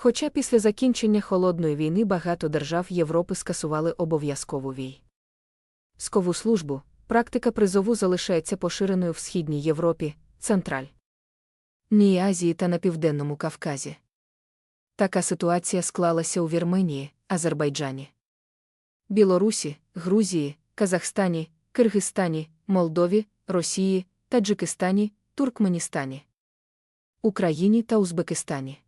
Хоча після закінчення холодної війни багато держав Європи скасували обов'язкову вій. Скову службу, практика призову залишається поширеною в Східній Європі, Централь. Ній Азії та на Південному Кавказі. Така ситуація склалася у Вірменії, Азербайджані, Білорусі, Грузії, Казахстані, Киргизстані, Молдові, Росії, Таджикистані, Туркменістані, Україні та Узбекистані.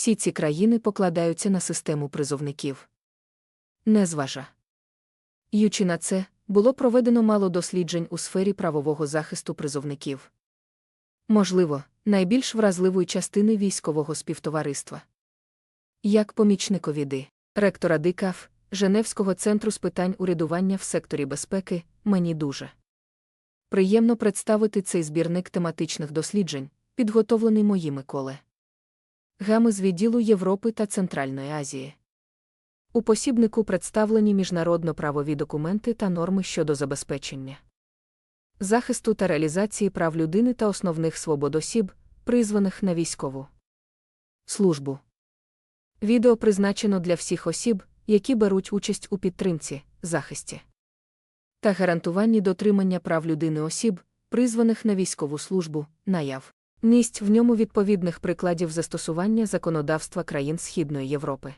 Всі ці країни покладаються на систему призовників. Не зважа. Ючи на це, було проведено мало досліджень у сфері правового захисту призовників. Можливо, найбільш вразливої частини військового співтовариства. Як помічникові ди, ректора ДИКАФ, Женевського центру з питань урядування в секторі безпеки, мені дуже приємно представити цей збірник тематичних досліджень, підготовлений моїми коле. Гами з відділу Європи та Центральної Азії. У посібнику представлені міжнародно-правові документи та норми щодо забезпечення захисту та реалізації прав людини та основних свобод осіб, призваних на військову службу. Відео призначено для всіх осіб, які беруть участь у підтримці, захисті та гарантуванні дотримання прав людини осіб, призваних на військову службу, наяв. Місць в ньому відповідних прикладів застосування законодавства країн Східної Європи.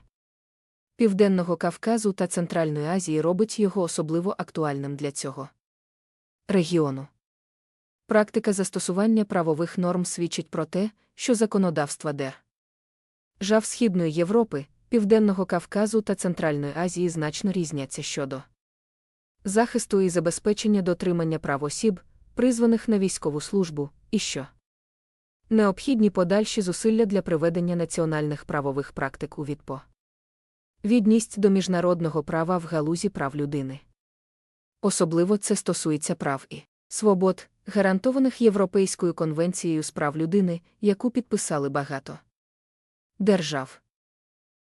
Південного Кавказу та Центральної Азії робить його особливо актуальним для цього регіону. Практика застосування правових норм свідчить про те, що законодавства ДЕР Жав Східної Європи, Південного Кавказу та Центральної Азії значно різняться щодо захисту і забезпечення дотримання прав осіб, призваних на військову службу, і що необхідні подальші зусилля для приведення національних правових практик у відпо. Відність до міжнародного права в галузі прав людини. Особливо це стосується прав і свобод, гарантованих Європейською конвенцією з прав людини, яку підписали багато держав.